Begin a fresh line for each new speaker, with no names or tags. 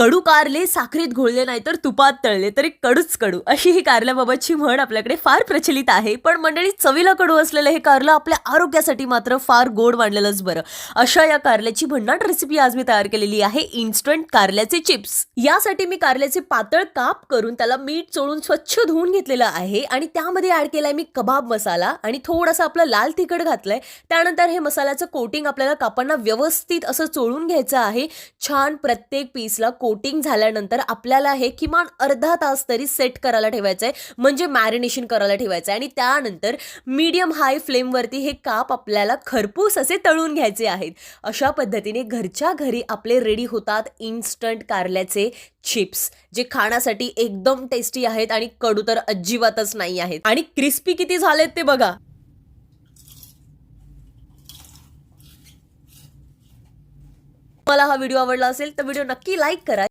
कडू कारले साखरेत घोळले नाही तर तुपात तळले तरी कडूच कडू. अशी ही कारल्याबाबतची म्हण आपल्याकडे फार प्रचलित आहे. पण मंडळी चवीला कडू असलेलं हे कारलं आपल्या आरोग्यासाठी मात्र फार गोड मांडलेलंच बरं. अशा या कारल्याची भन्नाट रेसिपी आज मी तयार केलेली आहे इन्स्टंट कारल्याचे चिप्स यासाठी मी कारल्याचे पातळ काप करून त्याला मीठ चोळून स्वच्छ धुवून घेतलेलं आहे आणि त्यामध्ये ऍड केलाय मी कबाब मसाला आणि थोडासा आपला लाल तिखट घातलाय. त्यानंतर हे मसाल्याचं कोटिंग आपल्याला कापांना व्यवस्थित असं चोळून घ्यायचं आहे. छान प्रत्येक पीसला कोटिंग झाल्यानंतर आपल्याला हे किमान अर्धा तास तरी सेट करायला ठेवायचं आहे म्हणजे मॅरिनेशन करायला ठेवायचं आहे आणि त्यानंतर मीडियम हाय फ्लेमवरती हे काप आपल्याला खरपूस असे तळून घ्यायचे आहेत. अशा पद्धतीने घरच्या घरी आपले रेडी होतात इन्स्टंट कारल्याचे चिप्स जे खाण्यासाठी एकदम टेस्टी आहेत आणि कडू तर अजिबातच नाही आहेत. आणि क्रिस्पी किती झालेत ते बघा. मला हा व्हिडिओ आवडला असेल तर व्हिडिओ नक्की लाईक करा.